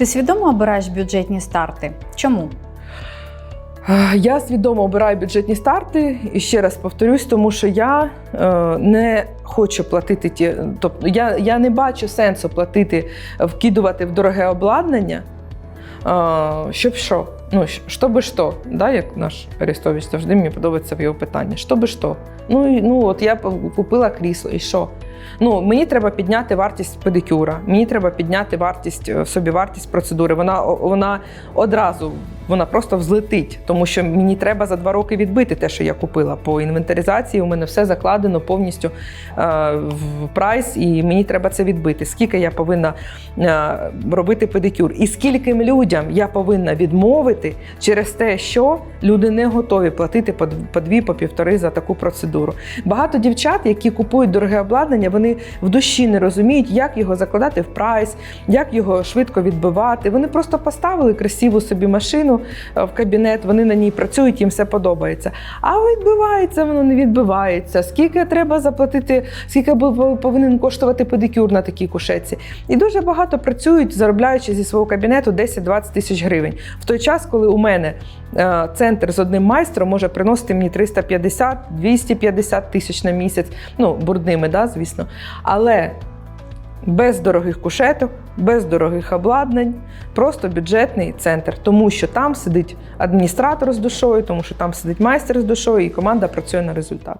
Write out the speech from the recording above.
Ти свідомо обираєш бюджетні старти? Чому? Я свідомо обираю бюджетні старти і ще раз повторюсь, тому що я е, не хочу платити ті. Тобто я, я не бачу сенсу платити, вкидувати в дороге обладнання. е, щоб що? Ну, щ- щоб що, да, як наш Арестович завжди мені подобається в його питання. Щоб що? Ну, ну от я купила крісло, і що? Ну, мені треба підняти вартість педикюра, мені треба підняти вартість е, собівартість процедури. Вона, вона одразу вона просто взлетить, тому що мені треба за два роки відбити те, що я купила. По інвентаризації у мене все закладено повністю е, в прайс, і мені треба це відбити. Скільки я повинна е, робити педикюр, і скільким людям я повинна відмовити через те, що люди не готові платити по дві, по півтори за таку процедуру. Багато дівчат, які купують дороге обладнання, вони в душі не розуміють, як його закладати в прайс, як його швидко відбивати. Вони просто поставили красиву собі машину е, в кабінет, вони на ній працюють, їм все подобається. А відбивається воно не відбивається. Скільки треба заплатити, скільки повинен коштувати педикюр на такій кушетці. І дуже багато працюють, заробляючи зі свого кабінету 10-20 тисяч гривень. В той час, коли у мене е, центр з одним майстром може приносити мені 350-250 тисяч на місяць, ну, бурдними, да, звісно. Але без дорогих кушеток, без дорогих обладнань, просто бюджетний центр, тому що там сидить адміністратор з душою, тому що там сидить майстер з душою, і команда працює на результат.